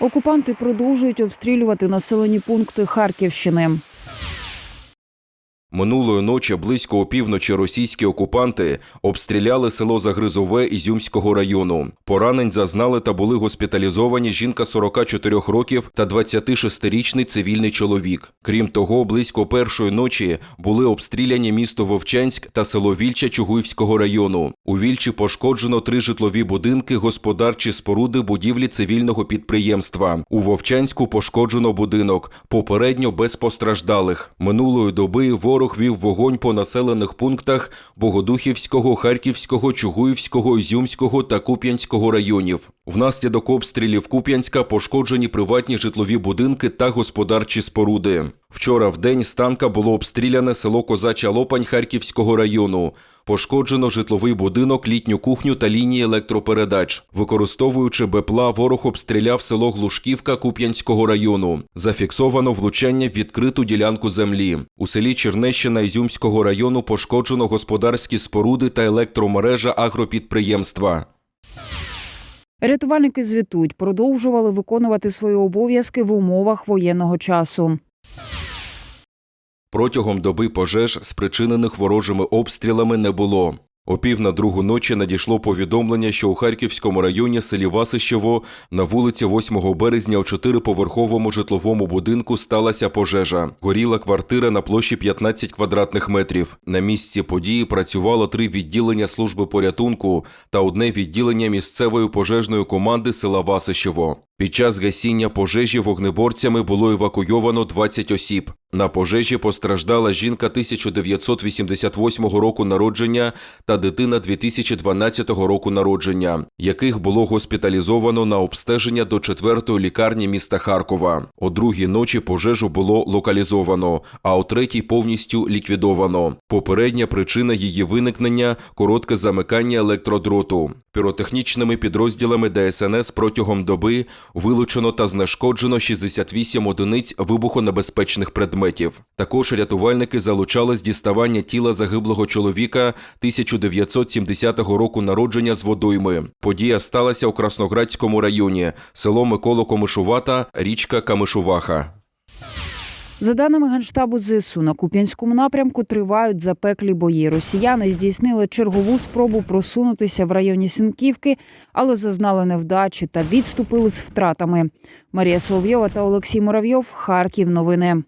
Окупанти продовжують обстрілювати населені пункти Харківщини. Минулої ночі близько опівночі російські окупанти обстріляли село Загризове Ізюмського району. Поранень зазнали та були госпіталізовані жінка 44 років та 26-річний цивільний чоловік. Крім того, близько першої ночі були обстріляні місто Вовчанськ та село Вільча Чугуївського району. У Вільчі пошкоджено три житлові будинки, господарчі споруди, будівлі цивільного підприємства. У Вовчанську пошкоджено будинок, попередньо без постраждалих. Минулої доби ворог вів вогонь по населених пунктах Богодухівського, Харківського, Чугуївського, Ізюмського та Куп'янського районів. Внаслідок обстрілів Куп'янська пошкоджені приватні житлові будинки та господарчі споруди. Вчора в день з танка було обстріляне село Козача Лопань Харківського району. Пошкоджено житловий будинок, літню кухню та лінії електропередач. Використовуючи БПЛА, ворог обстріляв село Глушківка Куп'янського району. Зафіксовано влучання в відкриту ділянку землі. У селі Чернещина Ізюмського району пошкоджено господарські споруди та електромережа агропідприємства. Рятувальники звітують, продовжували виконувати свої обов'язки в умовах воєнного часу. Протягом доби пожеж, спричинених ворожими обстрілами, не було. О пів на другу ночі надійшло повідомлення, що у Харківському районі селі Васищево на вулиці 8 березня у чотириповерховому житловому будинку сталася пожежа. Горіла квартира на площі 15 квадратних метрів. На місці події працювало три відділення служби порятунку та одне відділення місцевої пожежної команди села Васищево. Під час гасіння пожежі вогнеборцями було евакуйовано 20 осіб. На пожежі постраждала жінка 1988 року народження та дитина 2012 року народження, яких було госпіталізовано на обстеження до 4-ї лікарні міста Харкова. О другій ночі пожежу було локалізовано, а о третій повністю ліквідовано. Попередня причина її виникнення коротке замикання електродроту. Піротехнічними підрозділами ДСНС протягом доби вилучено та знешкоджено 68 одиниць вибухонебезпечних предметів. Також рятувальники залучали з діставання тіла загиблого чоловіка 1970 року народження з водойми. Подія сталася у Красноградському районі, село Миколо Комишувата, річка Камишуваха. За даними Генштабу ЗСУ, на Куп'янському напрямку тривають запеклі бої. Росіяни здійснили чергову спробу просунутися в районі Сінківки, але зазнали невдачі та відступили з втратами. Марія Соловйова та Олексій Муравйов. Харків. Новини.